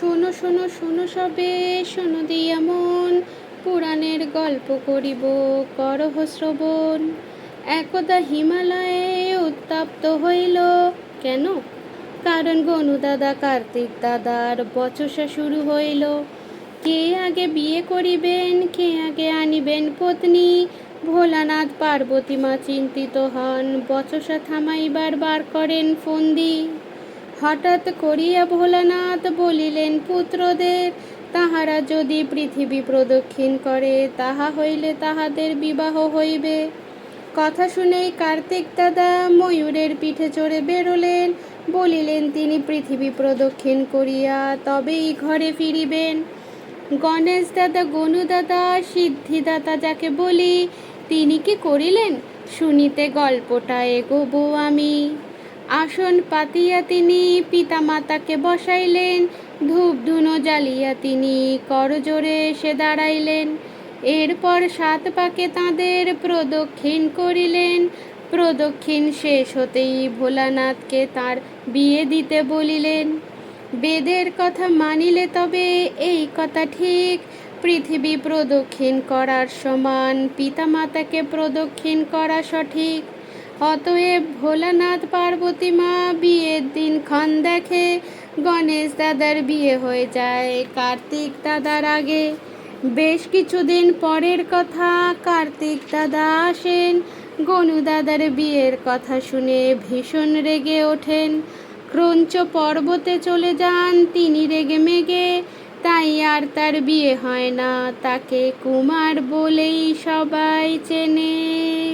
শোনো শোনো শোনো সবে, শোনো দিয়া মন। পুরাণের গল্প করিব, করহ শ্রবণ। একদা হিমালয়ে উত্তপ্ত হইল। কেন? কারণ গনু দাদা, কার্তিক দাদার বচসা শুরু হইল। কে আগে বিয়ে করিবেন, কে আগে আনিবেন পত্নী? ভোলানাথ পার্বতী মা চিন্তিত হন, বচসা থামাইবার বার করেন ফন্দি। হঠাৎ করিয়া ভোলানাথ বলিলেন, পুত্রদের, তাহারা যদি পৃথিবী প্রদক্ষিণ করে, তাহা হইলে তাহাদের বিবাহ হইবে কথা শুনেই কার্তিক দাদা ময়ূরের পিঠে চড়ে বেরোলেন। বলিলেন, তিনি পৃথিবী প্রদক্ষিণ করিয়া তবেই ঘরে ফিরিবেন গণেশ দাদা, গনু দাদা সিদ্ধিদাতা যাকে বলি, তিনি কি করিলেন? শুনিতে গল্পটা এগোবো আমি। আসন পাতিয়া তিনি, পিতামাতাকে বসাইলেন, ধূপ ধুনো জ্বালিয়া তিনি করজোরে এসে দাঁড়াইলেন। এরপর সাত পাকে তাঁদের প্রদক্ষিণ করিলেন। প্রদক্ষিণ শেষ হতেই ভোলানাথকে তার বিয়ে দিতে বলিলেন। বেদের কথা মানিলে তবে এই কথা ঠিক। পৃথিবী প্রদক্ষিণ করার সমান পিতামাতাকে প্রদক্ষিণ করা সঠিক। অতএব ভোলানাথ পার্বতী মা বিয়ের দিনক্ষণ দেখে গণেশ দাদার বিয়ে হয়ে যায়, কার্তিক দাদার আগে। বেশ কিছুদিন পরের কথা, কার্তিক দাদা আসেন। গনু দাদার বিয়ের কথা শুনে ভীষণ রেগে ওঠেন। ক্রঞ্চ পর্বতে চলে যান, তিনি রেগে মেগে। তাই আর তার বিয়ে হয় না, তাকে কুমার বলেই সবাই চেনে।